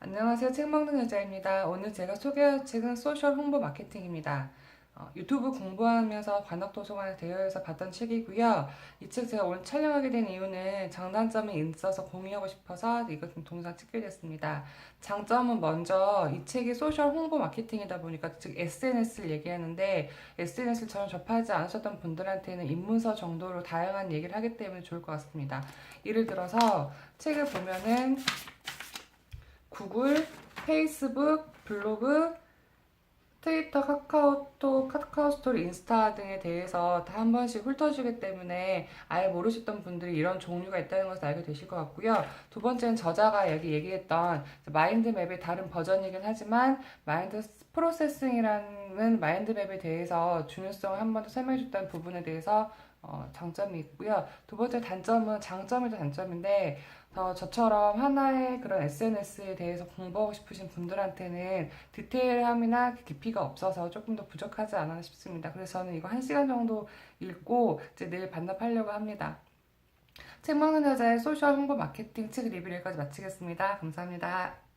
안녕하세요. 책 먹는 여자입니다. 오늘 제가 소개할 책은 소셜 홍보 마케팅입니다. 어, 유튜브 공부하면서 관악도서관에 대여해서 봤던 책이고요. 이 책 제가 오늘 촬영하게 된 이유는 장단점이 있어서 공유하고 싶어서 이것 좀 동영상 찍게 됐습니다. 장점은 먼저 이 책이 소셜 홍보 마케팅이다 보니까 즉 SNS를 얘기하는데 SNS를 전혀 접하지 않으셨던 분들한테는 입문서 정도로 다양한 얘기를 하기 때문에 좋을 것 같습니다. 예를 들어서 책을 보면은 구글, 페이스북, 블로그, 트위터, 카카오톡, 카카오 스토리, 인스타 등에 대해서 다 한 번씩 훑어주기 때문에 아예 모르셨던 분들이 이런 종류가 있다는 것을 알게 되실 것 같고요. 두 번째는 저자가 여기 얘기했던 마인드맵의 다른 버전이긴 하지만 마인드 프로세싱이라는 마인드맵에 대해서 중요성을 한 번 더 설명해 줬다는 부분에 대해서 어, 장점이 있고요. 두 번째 단점은 장점이도 단점인데 더 저처럼 하나의 그런 SNS에 대해서 공부하고 싶으신 분들한테는 디테일함이나 깊이가 없어서 조금 더 부족하지 않았나 싶습니다. 그래서 저는 이거 한 시간 정도 읽고 이제 내일 반납하려고 합니다. 책 먹는 여자의 소셜 홍보 마케팅 책 리뷰를 여기까지 마치겠습니다. 감사합니다.